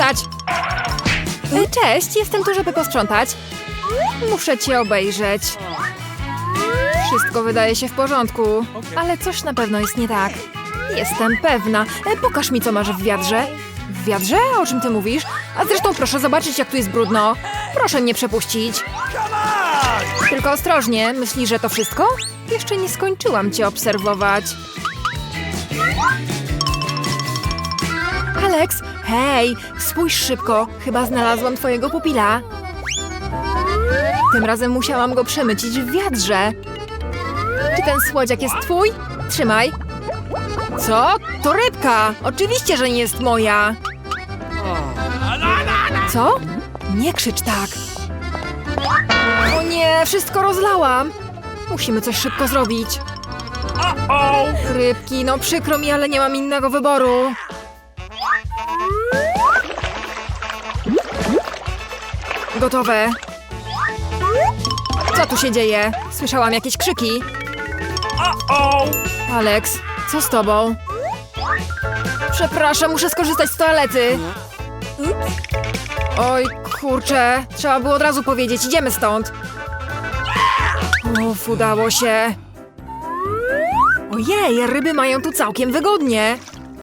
E, Cześć, jestem tu, żeby posprzątać. Muszę cię obejrzeć. Wszystko wydaje się w porządku, ale coś na pewno jest nie tak. Jestem pewna. E, Pokaż mi, co masz w wiadrze. W wiadrze? O czym ty mówisz? A zresztą proszę zobaczyć, jak tu jest brudno. Proszę mnie przepuścić. Tylko ostrożnie. Myślisz, że to wszystko? Jeszcze nie skończyłam cię obserwować. Hej, spójrz szybko. Chyba znalazłam twojego pupila. Tym razem musiałam go przemycić w wiadrze. Czy ten słodziak jest twój? Trzymaj. Co? To rybka! Oczywiście, że nie jest moja. Co? Nie krzycz tak. O nie, wszystko rozlałam. Musimy coś szybko zrobić. Rybki, no przykro mi, ale nie mam innego wyboru. Gotowe. Co tu się dzieje? Słyszałam jakieś krzyki. Alex, co z tobą? Przepraszam, muszę skorzystać z toalety. Oj, kurczę, trzeba było od razu powiedzieć, idziemy stąd. Uf, udało się. Ojej, ryby mają tu całkiem wygodnie.